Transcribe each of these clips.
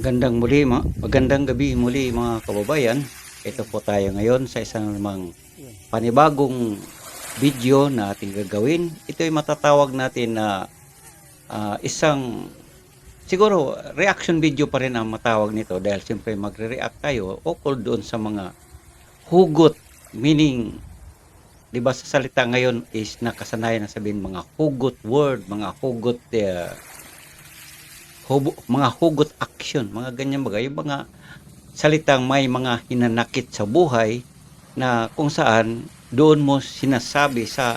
Magandang muli, ma- magandang gabi muli mga kababayan. Ito po tayo ngayon sa isang namang panibagong video na ating gagawin. Ito ay matatawag natin na ah, isang siguro reaction video pa rin ang matawag nito dahil siyempre magre-react tayo ukol doon sa mga hugot meaning 'di ba sa salita ngayon is nakasanayan na sabihin mga hugot word, mga hugot uh, hubo, mga hugot action, mga ganyan bagay, yung mga salitang may mga hinanakit sa buhay na kung saan doon mo sinasabi sa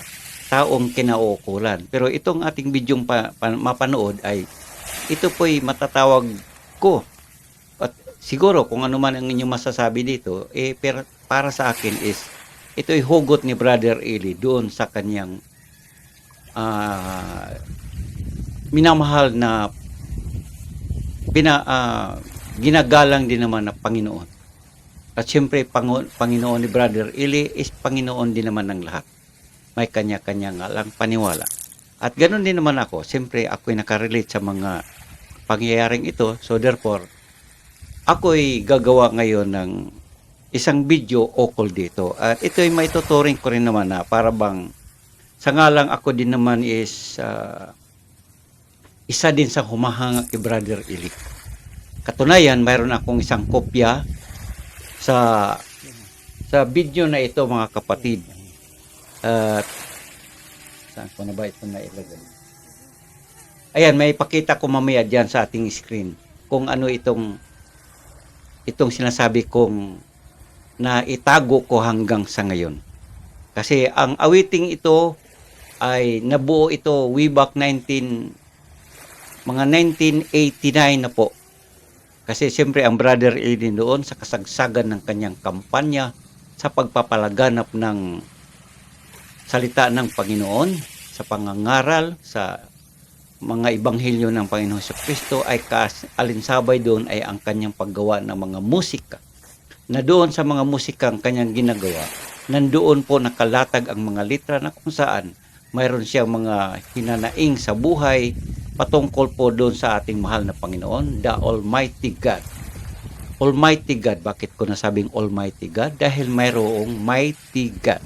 taong kinauukulan. Pero itong ating bidyong pa, pa- mapanood ay ito po'y matatawag ko at siguro kung ano man ang inyong masasabi dito, eh per, para sa akin is ito'y hugot ni Brother Eli doon sa kanyang ah, minamahal na pina, ah, ginagalang din naman ng Panginoon. At siyempre, Panginoon ni Brother Eli is Panginoon din naman ng lahat. May kanya-kanya nga lang paniwala. At ganoon din naman ako. Siyempre, ako'y nakarelate sa mga pangyayaring ito. So therefore, ako'y gagawa ngayon ng isang video ukol dito. At ito'y may tuturing ko rin naman na para bang sa ngalang ako din naman is ah, isa din sa humahanga kay Brother Eli. Katunayan, mayroon akong isang kopya sa sa video na ito mga kapatid. At saan ko na ba ito na ilagay? Ayan, may pakita ko mamaya diyan sa ating screen kung ano itong itong sinasabi kong na itago ko hanggang sa ngayon. Kasi ang awiting ito ay nabuo ito way back 19 mga 1989 na po. Kasi siyempre ang Brother Aiden doon sa kasagsagan ng kanyang kampanya sa pagpapalaganap ng salita ng Panginoon, sa pangangaral, sa mga ibanghilyo ng Panginoon sa Kristo ay kas, alinsabay doon ay ang kanyang paggawa ng mga musika. Na doon sa mga musikang kanyang ginagawa, nandoon po nakalatag ang mga litra na kung saan mayroon siyang mga hinanaing sa buhay, patungkol po doon sa ating mahal na Panginoon, the Almighty God. Almighty God, bakit ko nasabing Almighty God? Dahil mayroong Mighty God.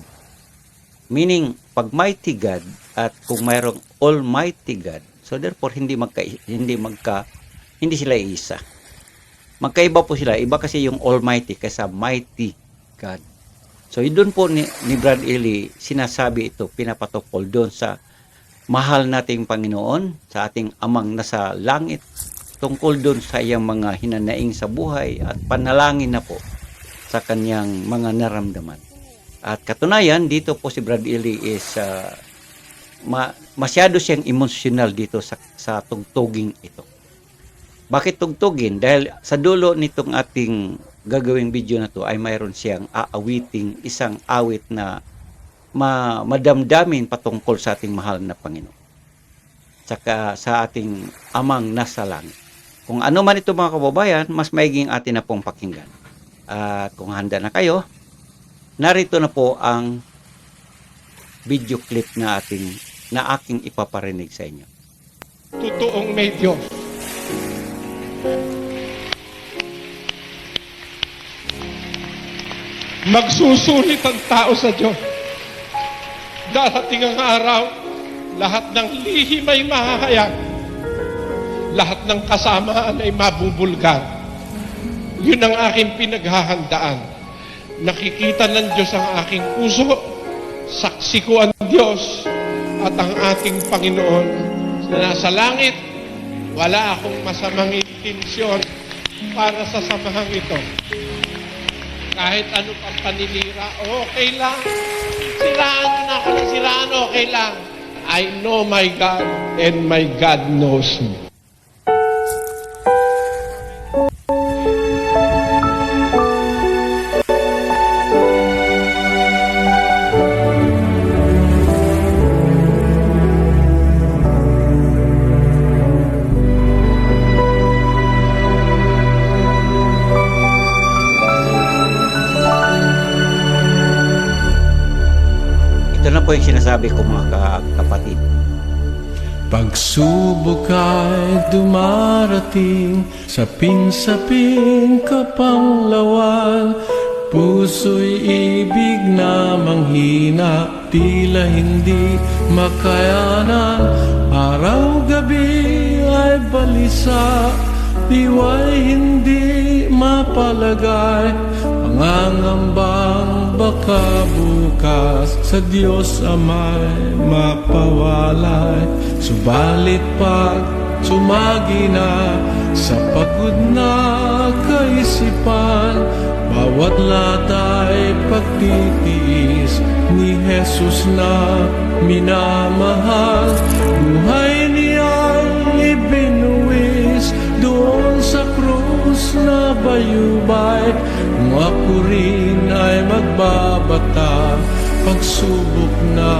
Meaning, pag Mighty God at kung mayroong Almighty God, so therefore hindi magka hindi magka hindi sila isa. Magkaiba po sila. Iba kasi yung Almighty kaysa Mighty God. So, doon po ni, ni Brad Ely, sinasabi ito, pinapatokol doon sa mahal nating Panginoon, sa ating amang nasa langit, tungkol doon sa iyang mga hinanaing sa buhay at panalangin na po sa kanyang mga naramdaman. At katunayan, dito po si Brad Ely is ma- masyado siyang emotional dito sa, sa tugtuging ito. Bakit tugtugin? Dahil sa dulo nitong ating gagawing video na to ay mayroon siyang aawiting isang awit na ma madamdamin patungkol sa ating mahal na Panginoon. Saka sa ating amang nasa langit. Kung ano man ito mga kababayan, mas maiging atin na pong pakinggan. At kung handa na kayo, narito na po ang video clip na ating na aking ipaparinig sa inyo. totoong may Diyos. Magsusulit ang tao sa Diyos. Darating ang araw, lahat ng lihim ay mahahayag. Lahat ng kasamaan ay mabubulgar. Yun ang aking pinaghahandaan. Nakikita ng Diyos ang aking puso. Saksi ko ang Diyos at ang ating Panginoon na nasa langit. Wala akong masamang intensyon para sa samahang ito. Kahit ano pang paninira, okay lang. Siraan na ako ng siraan, okay lang. I know my God and my God knows me. Yung sinasabi ko mga ka- kapatid. Pagsubok ay dumarating Sapin-sapin kapanglawan Puso'y ibig na manghina Tila hindi makayanan. Araw-gabi ay balisa Diwa'y hindi mapalagay. Pangangambang baka bukas Sa Diyos amay mapawalay. Subalit pag sumagi na Sa pagod na kaisipan Bawat latay pagtitiis Ni Jesus na minamahal. Buhay niya'y ibinuwis Doon sa krus na bayubay. Kung magbabata Pagsubok na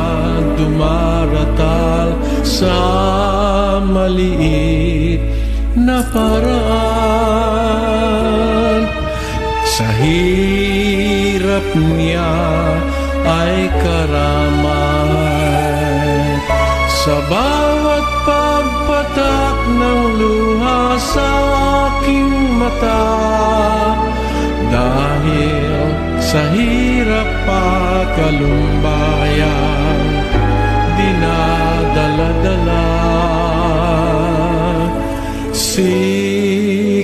dumaratal Sa maliit na paraan. Sa hirap niya ay karamay. Sa bawat pagpatak ng luha sa aking mata Dahil sa hirap at kalumbayan Dinadala-dala. Si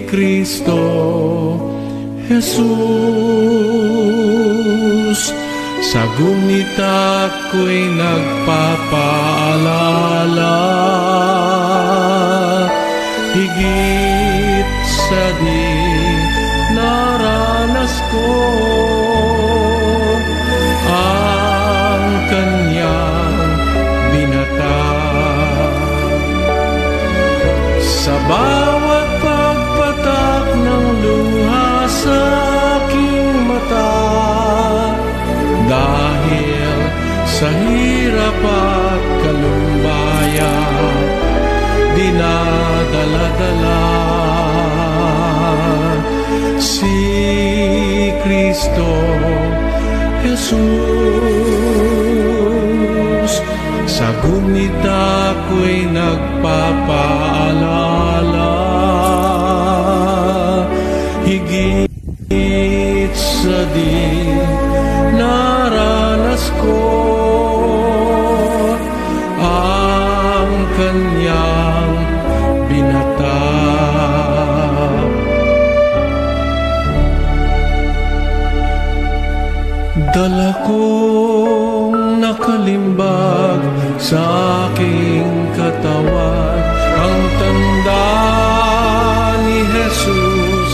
Kristo Jesus Sa gunita ko'y nagpapaalala. Higit sa di naranas ko Jesus. Sa gunita ko'y nagpapaalala. Higit sa aking katawan Ang tanda ni Jesus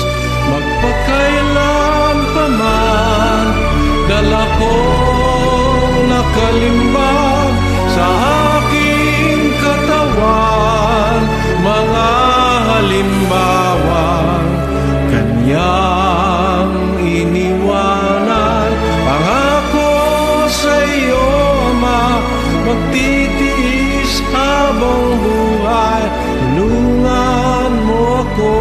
Magpakailan pa man Dala kong nakalimbag sa aking katawan Mga halimbawang Magtitiis habang buhay. Tulungan mo ako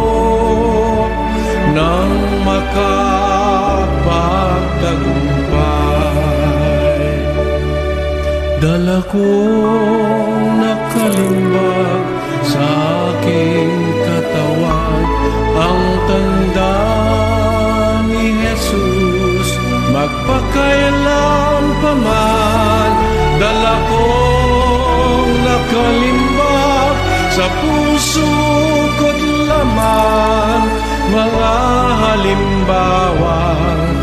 Nang makapagtagumpay. Dala kong nakalimbag sa aking katawan. Ang tanda ni Jesus Magpakailan pa man kong nakalimbag sa puso ko't laman Mga halimbawang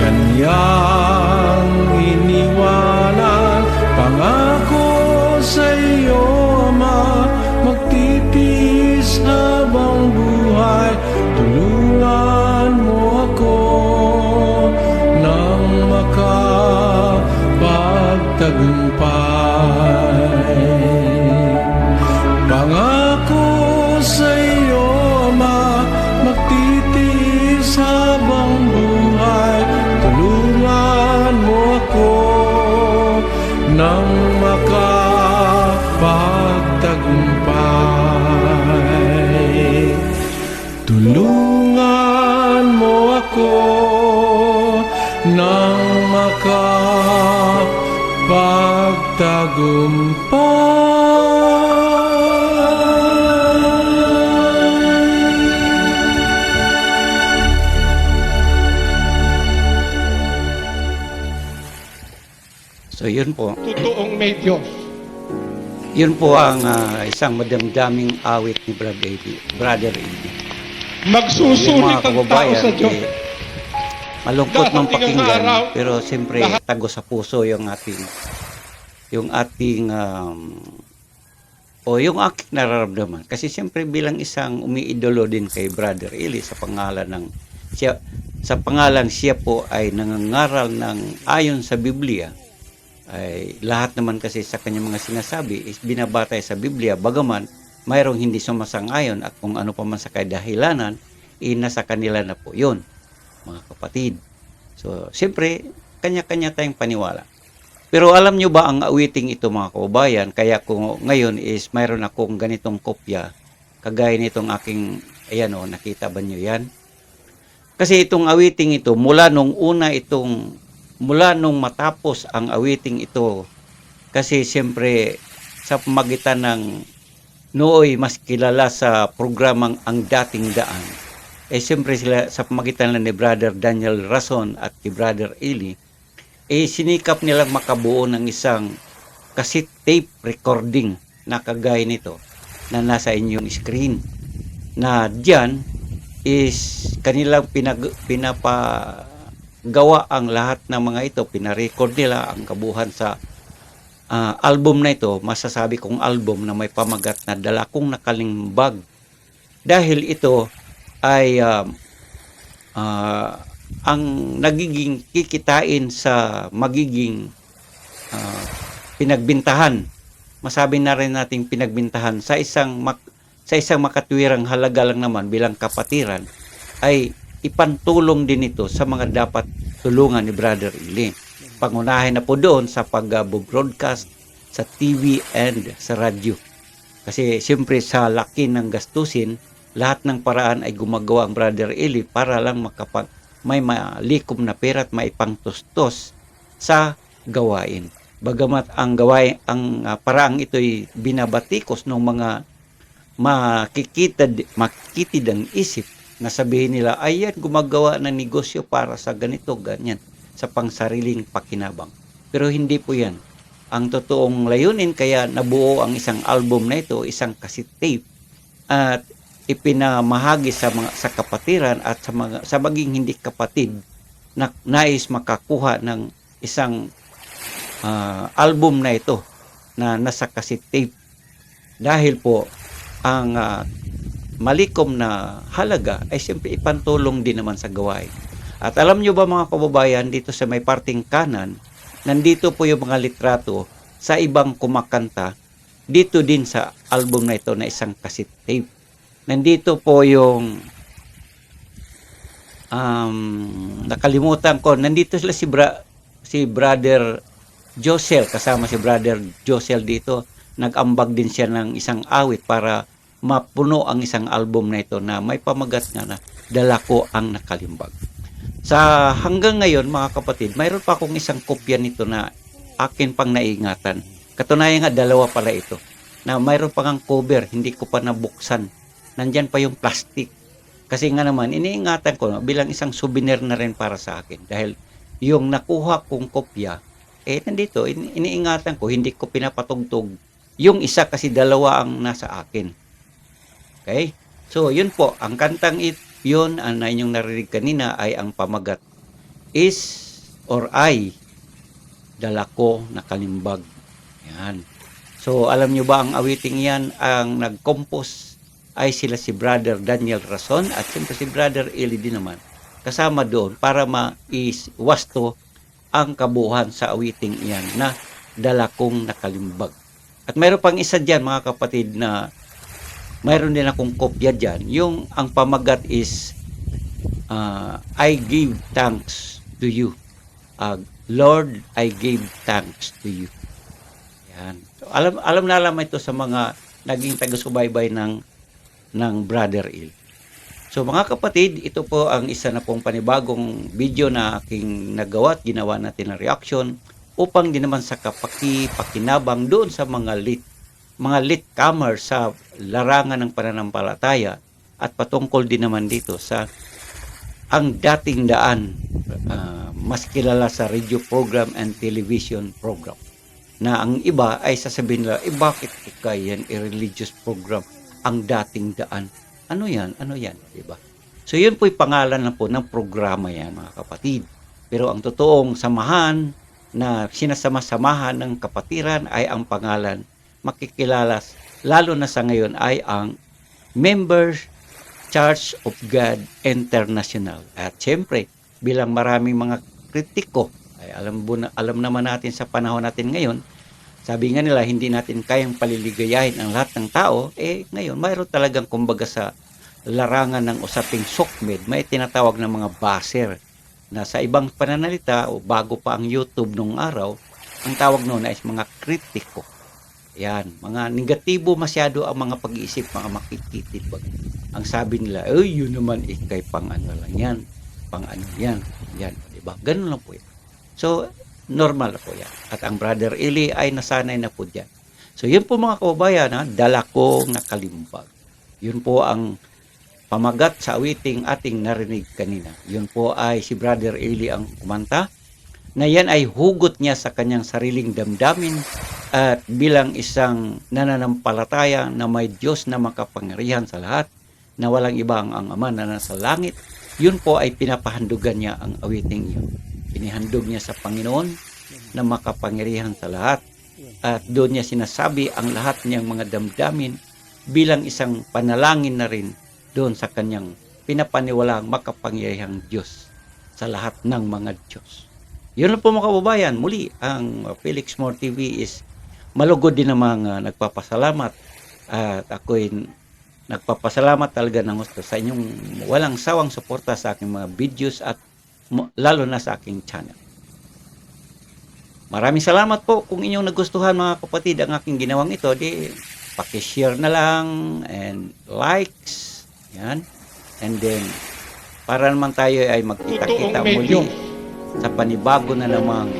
kanyang Tulungan mo ako nang makapagtagumpay. So yun po. Totoong may Diyos. Yun po ang uh, isang madamdaming awit ni Brad Brother A.B. Magsusulit ang tao sa Diyos. eh, malungkot ang pakinggan, araw, pero siyempre tago sa puso yung ating yung ating um, o yung aking nararamdaman. Kasi siyempre bilang isang umiidolo din kay Brother Eli sa pangalan ng siya sa pangalan siya po ay nangangaral ng ayon sa Biblia ay lahat naman kasi sa kanyang mga sinasabi is binabatay sa Biblia bagaman mayroong hindi sumasang-ayon at kung ano pa man sa kadahilanan eh nasa kanila na po yun mga kapatid. So siyempre kanya-kanya tayong paniwala. Pero alam nyo ba ang awiting ito mga kababayan? Kaya kung ngayon is mayroon akong ganitong kopya kagaya nitong aking ayan o nakita ba nyo yan? Kasi itong awiting ito mula nung una itong mula nung matapos ang awiting ito kasi siyempre sa pamagitan ng nooy mas kilala sa programang Ang Dating Daan. Eh siyempre sila sa pamagitan lang ni Brother Daniel Rason at ni Brother Eli eh sinikap nilang makabuo ng isang cassette tape recording na kagaya nito na nasa inyong screen na diyan is kanilang pinag, pinapagawa ang lahat ng mga ito, pinarecord nila ang kabuhan sa ah, album na ito, masasabi kong album na may pamagat na dala kong nakalimbag. Dahil ito ay um, ah, ang nagiging kikitain sa magiging ah, pinagbintahan. Masabi na rin nating pinagbintahan sa isang mak- sa isang makatwirang halaga lang naman bilang kapatiran ay ipantulong din ito sa mga dapat tulungan ni Brother Ili. Pangunahin na po doon sa pag-broadcast sa TV and sa radyo. Kasi siyempre sa laki ng gastusin, lahat ng paraan ay gumagawa ang Brother Eli para lang makapag may malikom na pera at maipangtustos sa gawain. Bagamat ang gawain, ang ah, paraang ito'y binabatikos ng mga makikita makikitid ang isip na sabihin nila ay yan gumagawa ng negosyo para sa ganito ganyan sa pangsariling pakinabang. Pero hindi po yan. Ang totoong layunin kaya nabuo ang isang album na ito isang cassette tape at ipinamahagi sa mga sa kapatiran at sa mga sa maging hindi kapatid na nais makakuha ng isang ah, album na ito na nasa cassette tape. Dahil po ang ah, malikom na halaga ay siyempre ipantulong din naman sa gawain. At alam nyo ba mga kababayan, dito sa may parting kanan, nandito po yung mga litrato sa ibang kumakanta, dito din sa album na ito na isang cassette tape. Nandito po yung um, nakalimutan ko, nandito sila si, bra, si brother Josel, kasama si brother Josel dito, nag-ambag din siya ng isang awit para mapuno ang isang album na ito na may pamagat nga na dala ko ang nakalimbag. Sa hanggang ngayon mga kapatid, mayroon pa akong isang kopya nito na akin pang naingatan. Katunayan nga dalawa pala ito. Na mayroon pa kang cover, hindi ko pa nabuksan. Nandyan pa yung plastic. Kasi nga naman, iniingatan ko bilang isang souvenir na rin para sa akin. Dahil yung nakuha kong kopya, eh nandito, ini- iniingatan ko, hindi ko pinapatugtog. Yung isa kasi dalawa ang nasa akin. Okay? So, yun po, ang kantang it, yun, ang na inyong narinig kanina ay ang pamagat is or I dala ko na kalimbag. Yan. So, alam nyo ba ang awiting yan, ang nag-compose ay sila si Brother Daniel Rason at siyempre si Brother Eli din naman. Kasama doon para ma-wasto ang kabuuhan sa awiting iyan na dala kong nakalimbag. At mayroon pang isa dyan mga kapatid na mayroon din akong kopya dyan. Yung ang pamagat is uh, I give thanks to you. Uh, Lord, I give thanks to you. Yan. So, alam alam na alam ito sa mga naging taga-subaybay ng ng Brother Il. So mga kapatid, ito po ang isa na pong panibagong video na aking nagawa at ginawa natin ng reaction upang din naman sa kapaki pakinabang doon sa mga lit mga litcomer sa larangan ng pananampalataya at patungkol din naman dito sa ang dating daan. Ah, mas kilala sa radio program and television program. Na ang iba ay sasabihin nila, eh bakit yan, a religious program, ang dating daan. Ano yan? Ano yan? Diba? So yun po'y pangalan na po ng programa yan mga kapatid. Pero ang totoong samahan na sinasama-samahan ng kapatiran ay ang pangalan makikilala lalo na sa ngayon ay ang Members Church of God International. At siyempre, bilang maraming mga kritiko, ay alam, alam naman natin sa panahon natin ngayon, sabi nga nila, hindi natin kayang paliligayahin ang lahat ng tao, eh ngayon, mayroon talagang kumbaga sa larangan ng usaping sokmed, may tinatawag na mga baser na sa ibang pananalita o bago pa ang YouTube nung araw, ang tawag noon ay mga kritiko. Yan, mga negatibo masyado ang mga pag-iisip, mga makikitid. Bag. Ang sabi nila, eh, yun naman ikay pang ano lang yan, pang ano yan, yan, di ba? Ganun lang po yan. So, normal po yan. At ang brother Eli ay nasanay na po dyan. So, yun po mga kababayan, ha, dala ko. Yun po ang pamagat sa awiting ating narinig kanina. Yun po ay si Brother Eli ang kumanta na yan ay hugot niya sa kanyang sariling damdamin at bilang isang nananampalataya na may Diyos na makapangyarihan sa lahat na walang iba ang, ang Ama na nasa langit, yun po ay pinapahandugan niya ang awiting yun. Pinihandog niya sa Panginoon na makapangyarihan sa lahat at doon niya sinasabi ang lahat niyang mga damdamin bilang isang panalangin na rin doon sa kanyang pinapaniwalaang makapangyarihang Diyos sa lahat ng mga Diyos. Yun lang po mga kababayan. Muli, ang uh, Felix More TV is malugod din ng mga nagpapasalamat at ako'y nagpapasalamat talaga ng gusto sa inyong walang sawang suporta sa aking mga videos at lalo na sa aking channel. Maraming salamat po kung inyong nagustuhan mga kapatid ang aking ginawang ito. Di, pakishare na lang and likes. Yan. And then, para naman tayo ay magkita-kita muli. Sa panibago na namang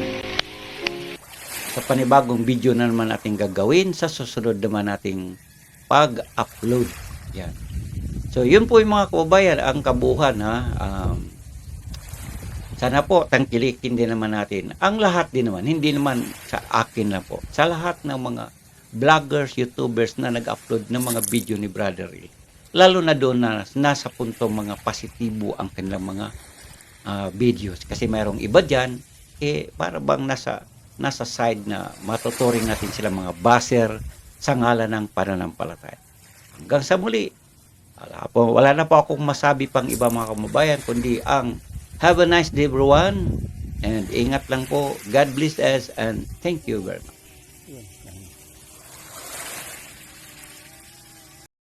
sa panibagong video na naman natin gagawin sa susunod naman nating pag-upload. Yan. So, yun po yung mga kababayan, ang kabuhan ha. Um, sana po tangkilikin din naman natin. Ang lahat din naman, hindi naman sa akin lang po. Sa lahat ng mga vloggers, YouTubers na nag-upload ng mga video ni Brother. Lalo na doon na nasa punto mga positibo ang kanilang mga ah, videos. Kasi mayroong iba dyan, eh, para bang nasa, nasa side na matuturing natin sila mga baser sa ngalan ng pananampalataya. Hanggang sa muli, wala, po, wala na po akong masabi pang iba mga kababayan, kundi ang have a nice day everyone and ingat lang po. God bless us and thank you very much.